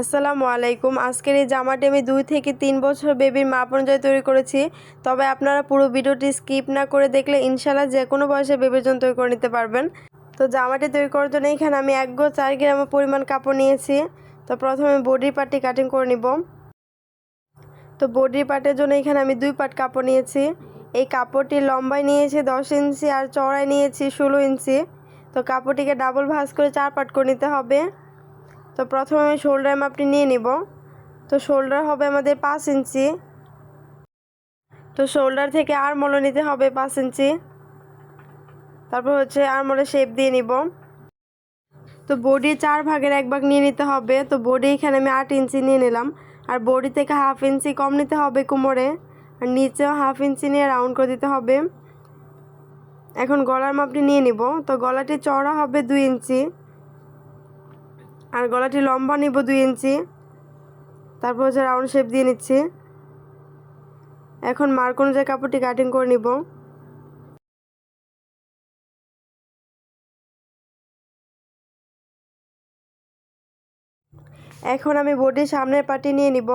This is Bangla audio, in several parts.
আসসালামু আলাইকুম। আজকের এই জামাটি আমি দুই থেকে তিন বছর বেবির মাপ অনুযায়ী তৈরি করেছি। তবে আপনারা পুরো ভিডিওটি স্কিপ না করে দেখলে ইনশাল্লাহ যে কোনো বয়সে বেবির জন্য তৈরি করে নিতে পারবেন। তো জামাটি তৈরি করার জন্য এখানে আমি এক গো চার গ্রাম পরিমাণ কাপড় নিয়েছি। তো প্রথমে বডির পার্টটি কাটিং করে নিব। তো বডির পার্টের জন্য এখানে আমি দুই পার্ট কাপড় নিয়েছি। এই কাপড়টি লম্বায় নিয়েছি দশ ইঞ্চি আর চড়ায় নিয়েছি ষোলো ইঞ্চি। তো কাপড়টিকে ডাবল ভাঁজ করে চার পার্ট করে নিতে হবে। তো প্রথমে আমি শোল্ডার মাপটি নিয়ে নিব। তো শোল্ডার হবে আমাদের পাঁচ ইঞ্চি। তো শোল্ডার থেকে আর মলো নিতে হবে পাঁচ ইঞ্চি। তারপর হচ্ছে আর মলে শেপ দিয়ে নিব। তো বডি চার ভাগের এক ভাগ নিয়ে নিতে হবে। তো বডি এখানে আমি আট ইঞ্চি নিয়ে নিলাম। আর বডি থেকে হাফ ইঞ্চি কম নিতে হবে কোমরে। আর নিচেও হাফ ইঞ্চি নিয়ে রাউন্ড করে দিতে হবে। এখন গলার মাপটি নিয়ে নিব। তো গলাটি চওড়া হবে দুই ইঞ্চি। আর গলাটি লম্বা, নিব দুই ইঞ্চি। তারপর হচ্ছে রাউন্ড শেপ দিয়ে নিচ্ছি। এখন মার্ক অনুযায়ী কাপড়টি কাটিং করে নিব। এখন আমি বডির সামনের পাটি নিয়ে নিব।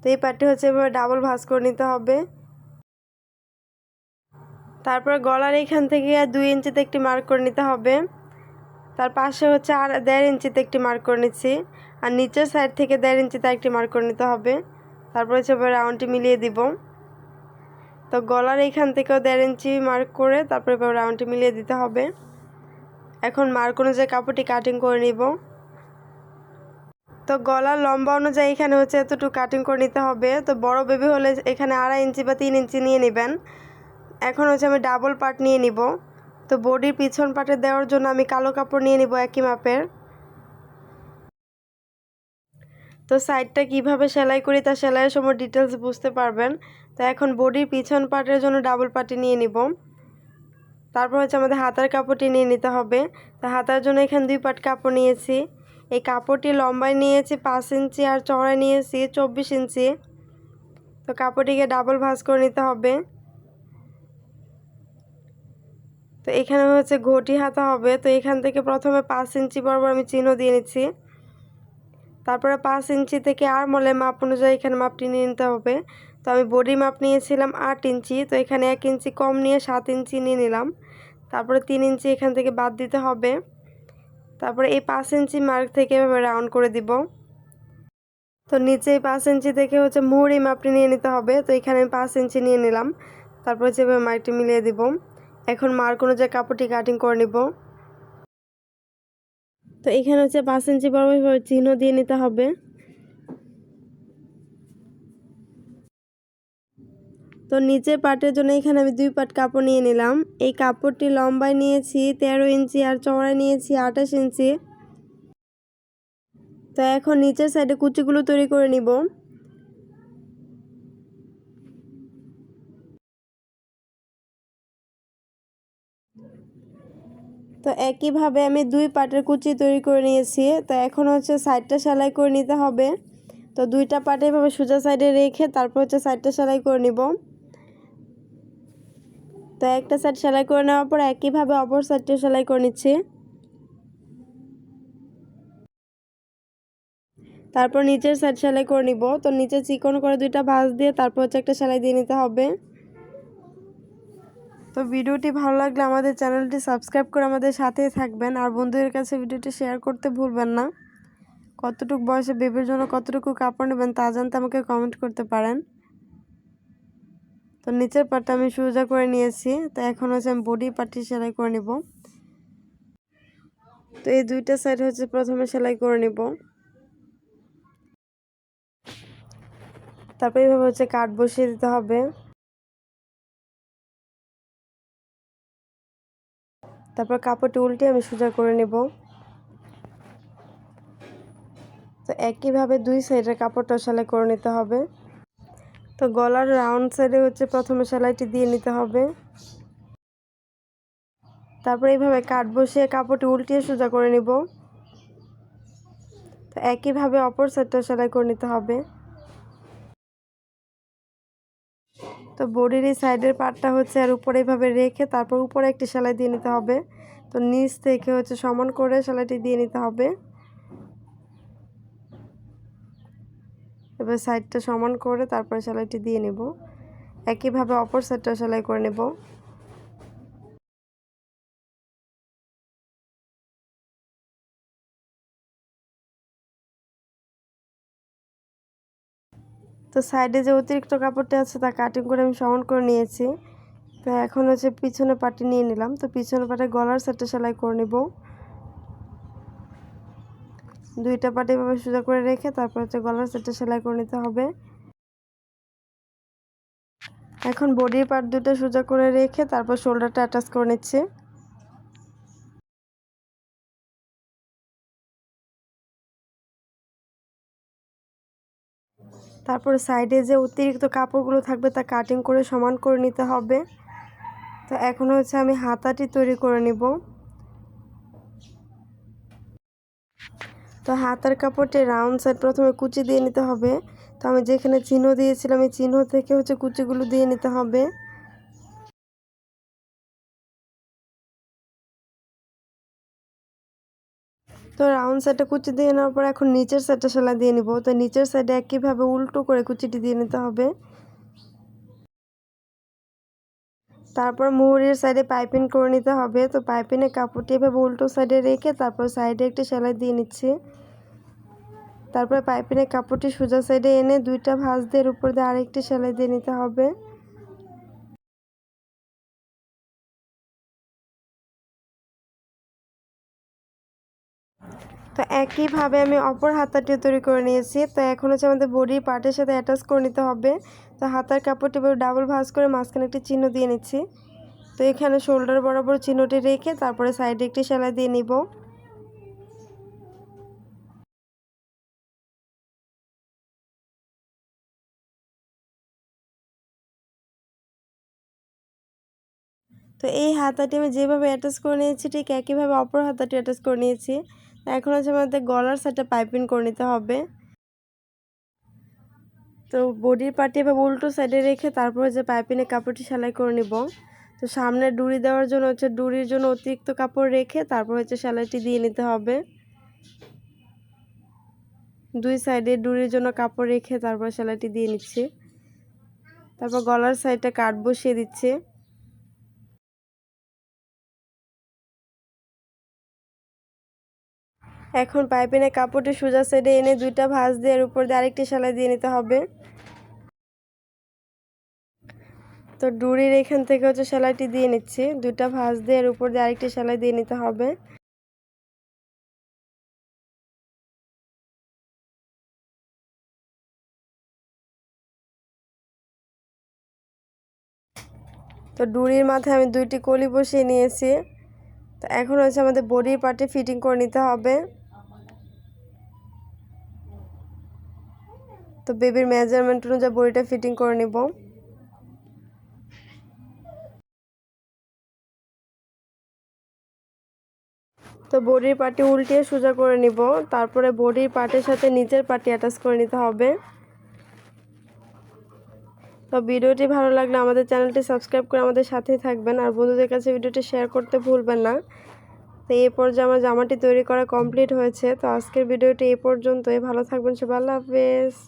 তো এই পাটি হচ্ছে এভাবে ডাবল ভাঁজ করে নিতে হবে। তারপর গলার এখান থেকে দুই ইঞ্চিতে একটি মার্ক করে নিতে হবে। তার পাশে হচ্ছে আর দেড় ইঞ্চিতে একটি মার্ক করে নিচ্ছি। আর নিচের সাইড থেকে দেড় ইঞ্চিতে একটি মার্ক করে নিতে হবে। তারপর হচ্ছে রাউন্ডটি মিলিয়ে দিব। তো গলার এখান থেকেও দেড় ইঞ্চি মার্ক করে তারপরে এবার রাউন্ডটি মিলিয়ে দিতে হবে। এখন মার্ক অনুযায়ী কাপড়টি কাটিং করে নিব। তো গলার লম্বা অনুযায়ী এখানে হচ্ছে এতটুকু কাটিং করে নিতে হবে। তো বড় বেবি হলে এখানে আড়াই ইঞ্চি বা তিন ইঞ্চি নিয়ে নেবেন। এখন হচ্ছে আমি ডাবল পার্ট নিয়ে নিব। তো বডির পিছন পার্টে দেওয়ার জন্য আমি কালো কাপড় নিয়ে নিব একই মাপের। তো সাইডটা কীভাবে সেলাই করি তা সেলাইয়ের সময় ডিটেলস বুঝতে পারবেন। তো এখন বডির পিছন পার্টের জন্য ডাবল পার্টি নিয়ে নিব। তারপর হচ্ছে আমাদের হাতার কাপড়টি নিয়ে নিতে হবে। তো হাতার জন্য এখানে দুই পার্ট কাপড় নিয়েছি। এই কাপড়টি লম্বায় নিয়েছি পাঁচ ইঞ্চি আর চড়ায় নিয়েছি চব্বিশ ইঞ্চি। তো কাপড়টিকে ডাবল ভাঁজ করে নিতে হবে। তো এখানে হচ্ছে ঘটি হাতা হবে। তো এখান থেকে প্রথমে পাঁচ ইঞ্চি বরাবর আমি চিহ্ন দিয়ে নিচ্ছি। তারপরে পাঁচ ইঞ্চি থেকে আর মলে মাপ অনুযায়ী এখানে মাপটি নিয়ে নিতে হবে। তো আমি বডি মাপ নিয়েছিলাম আট ইঞ্চি। তো এখানে এক ইঞ্চি কম নিয়ে সাত ইঞ্চি নিয়ে নিলাম। তারপরে তিন ইঞ্চি এখান থেকে বাদ দিতে হবে। তারপরে এই পাঁচ ইঞ্চি মার্ক থেকে এভাবে রাউন্ড করে দিব। তো নিচে এই পাঁচ ইঞ্চি থেকে হচ্ছে মুহুরি মাপটি নিয়ে নিতে হবে। তো এখানে আমি পাঁচ ইঞ্চি নিয়ে নিলাম। তারপর হচ্ছে এভাবে মার্কটি মিলিয়ে দিব। এখন মার্ক অনুযায়ী কাপড়টি কাটিং করে নিব। তো এখানে হচ্ছে পাঁচ ইঞ্চি বরাবর চিহ্ন দিয়ে নিতে হবে। তো নিচের পাটের জন্য এখানে আমি দুই পাট কাপড় নিয়ে নিলাম। এই কাপড়টি লম্বায় নিয়েছি, তেরো ইঞ্চি আর চওড়ায় নিয়েছি, আঠাশ ইঞ্চি। তো এখন নিচের সাইডে কুচিগুলো তৈরি করে নিব। তো একইভাবে আমি দুই পাটের কুচি তৈরি করে নিয়েছি। তো এখন হচ্ছে সাইডটা সেলাই করে নিতে হবে। তো দুইটা পাটে এভাবে সোজা সাইডে রেখে তারপর হচ্ছে সাইডটা সেলাই করে নিব। তো একটা সাইড সেলাই করে নেওয়ার পর একইভাবে অপর সাইডটা সেলাই করে নিচ্ছি। তারপর নিচের সাইড সেলাই করে নিব। তো নিচে চিকন করে দুইটা ভাঁজ দিয়ে তারপর হচ্ছে একটা সেলাই দিয়ে নিতে হবে। তো ভিডিওটি ভালো লাগলে আমাদের চ্যানেলটি সাবস্ক্রাইব করে আমাদের সাথেই থাকবেন। আর বন্ধুদের কাছে ভিডিওটি শেয়ার করতে ভুলবেন না। কতটুকু বয়সে বেবির জন্য কতটুকু কাপড় নেবেন তা জানতে আমাকে কমেন্ট করতে পারেন। তো নিচের পাটটা আমি সোজা করে নিয়েছি। তো এখন হচ্ছে আমি বডি পাটি সেলাই করে নিব। তো এই দুইটা সাইড হচ্ছে প্রথমে সেলাই করে নিব। তারপর এইভাবে হচ্ছে কাঠ বসিয়ে দিতে হবে। তারপর কাপড়টি উল্টে আমি সোজা করে নেব। তো একইভাবে দুই সাইডের কাপড়টা সেলাই করে নিতে হবে। তো গলার রাউন্ড সাইডে হচ্ছে প্রথমে সেলাইটি দিয়ে নিতে হবে। তারপর এইভাবে কাট বসিয়ে কাপড়টি উল্টিয়ে সোজা করে নিব। তো একইভাবে অপর সাইডটা সেলাই করে নিতে হবে। তো বডির এই সাইডের পার্টটা হচ্ছে আর উপরে এইভাবে রেখে তারপর উপরে একটি সেলাই দিয়ে নিতে হবে। তো নিচ থেকে হচ্ছে সমান করে সেলাইটি দিয়ে নিতে হবে। এবার সাইডটা সমান করে তারপরে সেলাইটি দিয়ে নেব। একইভাবে অপর সাইডটা সেলাই করে নেব। তো সাইডে যে অতিরিক্ত কাপড়টা আছে তা কাটিং করে আমি সমান করে নিয়েছি। তো এখন হচ্ছে পিছনে পাটি নিয়ে নিলাম। তো পিছনে পাটে গলার সেটটা সেলাই করে নেব। দুইটা পাটি এভাবে সোজা করে রেখে তারপর হচ্ছে গলার সেটটা সেলাই করে নিতে হবে। এখন বডির পার্ট দুটো সোজা করে রেখে তারপর শোল্ডারটা অ্যাটাচ করে নিচ্ছে। তারপরে সাইডে যে অতিরিক্ত কাপড়গুলো থাকবে তা কাটিং করে সমান করে নিতে হবে। তো এখন হচ্ছে আমি হাতাটি তৈরি করে নিব। তো হাতার কাপড়টি রাউন্ড সাইড প্রথমে কুচি দিয়ে নিতে হবে। তো আমি যেখানে চিহ্ন দিয়েছিলাম, এই চিহ্ন থেকে হচ্ছে কুচিগুলো দিয়ে নিতে হবে। তো রাউন্ড সাইডে কুচি দিয়ে নেওয়ার পর এখন নিচের সাইডটা সেলাই দিয়ে নিব। তো নিচের সাইডে একইভাবে উল্টো করে কুচিটি দিয়ে নিতে হবে। তারপর মুহুরির সাইডে পাইপিং করে নিতে হবে। তো পাইপিংয়ের কাপড়টি এভাবে উল্টো সাইডে রেখে তারপর সাইডে একটি সেলাই দিয়ে নিচ্ছি। তারপরে পাইপিংয়ের কাপড়টি সোজা সাইডে এনে দুইটা ভাঁজ দিয়ে উপর দিয়ে আরেকটি সেলাই দিয়ে নিতে হবে। তো একইভাবে আমি অপর হাতাটিও তৈরি করে নিয়েছি। তো এখন হচ্ছে আমাদের বডির পার্টের সাথে অ্যাটাচ করে নিতে হবে। তো হাতার কাপড়টি ডাবল ভাঁজ করে মাঝখানে একটি চিহ্ন দিয়ে নিচ্ছি। তো এখানে শোল্ডার বরাবর চিহ্নটি রেখে তারপরে সাইডে একটি সেলাই দিয়ে নিব। তো এই হাতাটি আমি যেভাবে অ্যাটাচ করে নিয়েছি, ঠিক একইভাবে অপর হাতাটি অ্যাটাচ করে নিয়েছি। এখন হচ্ছে আমাদের গলার সাইডটা পাইপিং করে নিতে হবে। তো বডির পার্টি এভাবে উল্টো সাইডে রেখে তারপর যে পাইপিংয়ে কাপড়টি সেলাই করে নিব। তো সামনে ডুরি দেওয়ার জন্য হচ্ছে ডুরির জন্য অতিরিক্ত কাপড় রেখে তারপর হচ্ছে সেলাইটি দিয়ে নিতে হবে। দুই সাইডে ডুরির জন্য কাপড় রেখে তারপর সেলাইটি দিয়ে নিচ্ছি। তারপর গলার সাইডটা কাট বসিয়ে দিচ্ছে। এখন পাইপিনের কাপড়টি সোজা সাইডে এনে দুইটা ভাঁজ দিয়ে এর উপর দিয়ে আরেকটি সেলাই দিয়ে নিতে হবে। তো ডুরির এখান থেকে হচ্ছে সেলাইটি দিয়ে নিচ্ছি। দুইটা ভাঁজ দিয়ে এর উপর দিয়ে আরেকটি সেলাই দিয়ে নিতে হবে। তো ডুরির মাথায় আমি দুইটি কলি বসিয়ে নিয়েছি। তো এখন হচ্ছে আমাদের বডির পার্টে ফিটিং করে নিতে হবে। তো বেবির মেজারমেন্ট অনুযায়ী বডিটা ফিটিং করে নিব। তো বডির পাটি উল্টিয়ে সোজা করে নিব। তারপরে বডির পাটের সাথে নিচের পাটি অ্যাটাচ করে নিতে হবে। তো ভিডিওটি ভালো লাগলে আমাদের চ্যানেলটি সাবস্ক্রাইব করে আমাদের সাথেই থাকবেন। আর বন্ধুদের কাছে ভিডিওটি শেয়ার করতে ভুলবেন না। তো এই পর্যায়ে আমার জামাটি তৈরি করা কমপ্লিট হয়েছে। তো আজকের ভিডিওটি এই পর্যন্তই। ভালো থাকবেন সবাই। আল্লাহ হাফেজ।